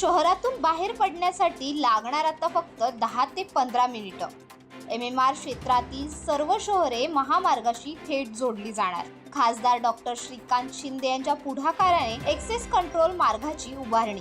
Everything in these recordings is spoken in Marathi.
शहरातून बाहेर पडण्यासाठी लागणार आता फक्त दहा ते पंधरा मिनिटं. एम एम आर क्षेत्रातील सर्व शहरे महामार्गाशी थेट जोडली जाणार. खासदार डॉक्टर श्रीकांत शिंदे यांच्या पुढाकाराने एक्सेस कंट्रोल मार्गाची उभारणी.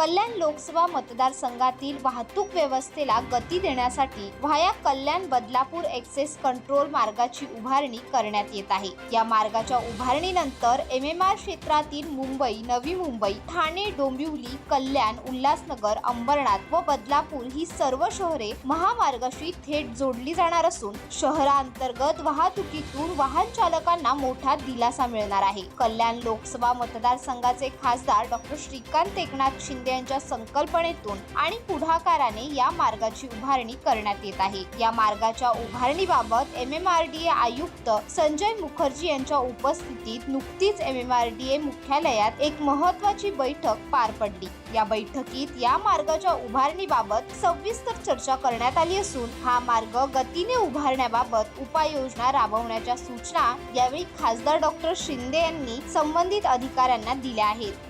कल्याण लोकसभा मतदारसंघातील वाहतूक व्यवस्थेला गती देण्यासाठी via Kalyan Badlapur access control मार्गाची उभारणी करण्यात येत आहे. या मार्गाच्या उभारणीनंतर एम एम आर क्षेत्रातील मुंबई नवी मुंबई ठाणे डोंबिवली कल्याण उल्हासनगर अंबरनाथ व बदलापूर ही सर्व शहरे महामार्गाशी थेट जोडली जाणार असून शहरांतर्गत वाहतुकीतून वाहन चालकांना मोठा दिलासा मिळणार आहे. कल्याण लोकसभा मतदारसंघाचे खासदार डॉक्टर श्रीकांत एकनाथ शिंदे यांच्या संकल्पनेतून आणि पुढाकाराने या मार्गाची उभारणी करण्यात येत आहे. या मार्गाच्या उभारणीबाबत M M R D A आयुक्त संजय मुखर्जी यांच्या उपस्थितीत नुकतीच M M R D A मुख्यालयात एक महत्वाची बैठक पार पडली. या बैठकीत या मार्गाच्या उभारणीबाबत सविस्तर चर्चा करण्यात आली असून हा मार्ग गतीने उभारण्याबाबत उपाययोजना राबवण्याच्या सूचना यावेळी खासदार डॉक्टर शिंदे यांनी संबंधित अधिकाऱ्यांना दिल्या आहेत.